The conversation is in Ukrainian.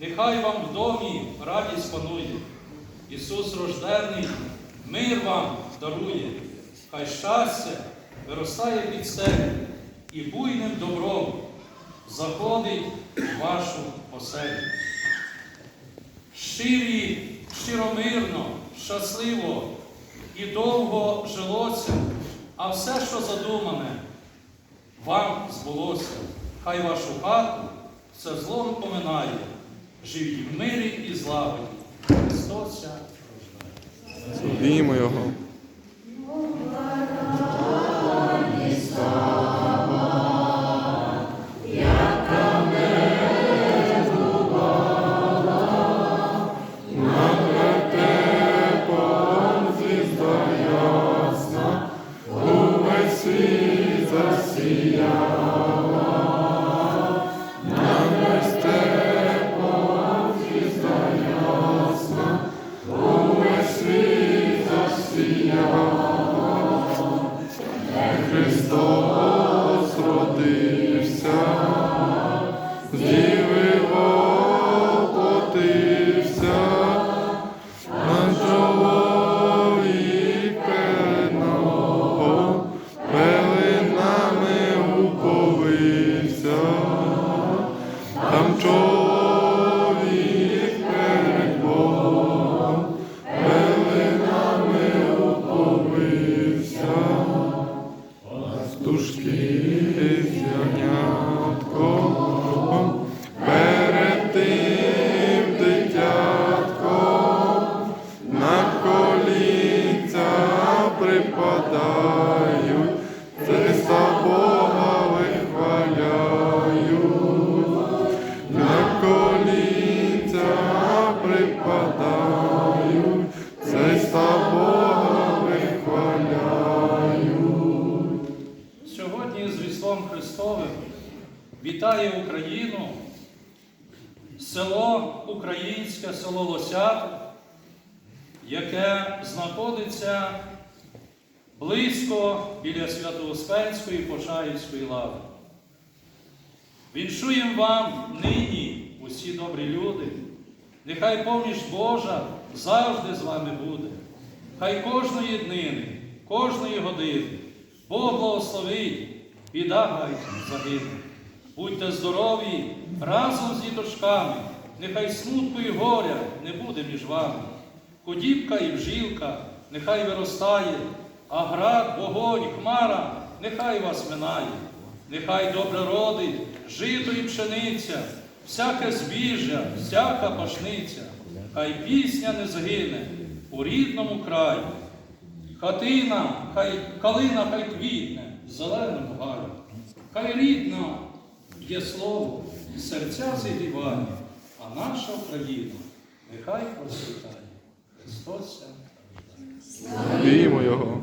Нехай вам в домі радість панує. Ісус рождений, мир вам дарує. Хай щастя виростає під стелі і буйним добром заходить в вашу оселю. Щирі, щиромирно, щасливо і довго жилося, а все, що задумане, вам збулося. Хай вашу хату все злом поминає, живі в мирі і злагоді. Христос рождає. Славімо Його. Припадають, Христа Бога вихваляють, на колінця припадають, Христа Бога вихваляють. Сьогодні з Христовим вітає Україну село Українське, село Лосята, яке знаходиться близько біля Свято-Успенської Почаївської лави. Віншуємо вам нині, усі добрі люди, нехай поміч Божа завжди з вами буде. Хай кожної днини, кожної години Бог благословить, біда гай загине. Будьте здорові разом з діточками, нехай смутку і горя не буде між вами. Худібка і бжілка нехай виростає, а град, вогонь, хмара нехай вас минає. Нехай добре родить, жито і пшениця, всяке збіжжя, всяка пашниця, хай пісня не згине у рідному краї. Хатина, хай калина хай квітне в зеленому гаю. Хай рідна є слово, серця зігріває, а наша Україна нехай процвітає. Христос. Славімо Його.